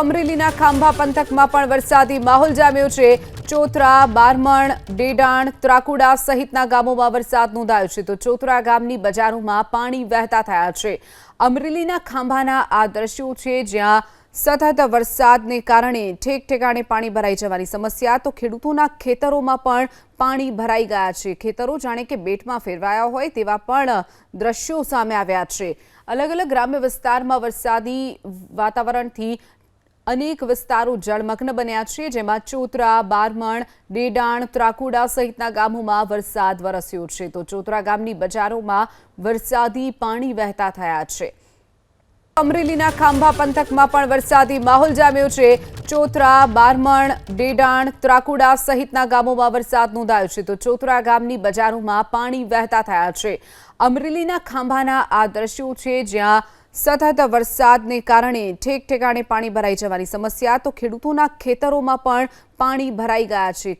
અમરેલીના ખાંભા પંથકમાં પણ વરસાદી માહોલ જામ્યો છે. ચોતરા બારમણ, ડેડાણ, ત્રાકુડા સહિતના ગામોમાં વરસાદ નોંધાયો છે. તો ચોતરા ગામની બજારોમાં પાણી વહેતા થયા છે. અમરેલીના ખાંભાના આ દ્રશ્યો છે જ્યાં સતત વરસાદને કારણે ઠેક ઠેકાણે પાણી ભરાઈ જવાની સમસ્યા. તો ખેડૂતોના ખેતરોમાં પણ પાણી ભરાઈ ગયા છે. ખેતરો જાણે કે બેટમાં ફેરવાયા હોય તેવા પણ દ્રશ્યો સામે આવ્યા છે. અલગ અલગ ગ્રામ્ય વિસ્તારમાં વરસાદી વાતાવરણથી અનેક વિસ્તારો જળમગ્ન બન્યા છે, જેમાં ચોતરા, બારમણ, ડેડાણ, ત્રાકુડા સહિતના ગામોમાં વરસાદ વરસ્યો છે. તો ચોતરા ગામની બજારોમાં વરસાદી પાણી વહેતા થયા છે. અમરેલીના ખાંભા પંથકમાં પણ વરસાદી માહોલ જામ્યો છે. ચોતરા, બારમણ, ડેડાણ, ત્રાકુડા સહિતના ગામોમાં વરસાદ નોંધાયો છે. તો ચોતરા ગામની બજારોમાં પાણી વહેતા થયા છે. અમરેલીના ખાંભાના આ દ્રશ્યો છે, જ્યાં સતત વરસાદને કારણે ઠેક ઠેકાણે પાણી ભરાઈ જવાની સમસ્યા. તો ખેડૂતોના ખેતરોમાં પણ પાણી ભરાઈ ગયા છે.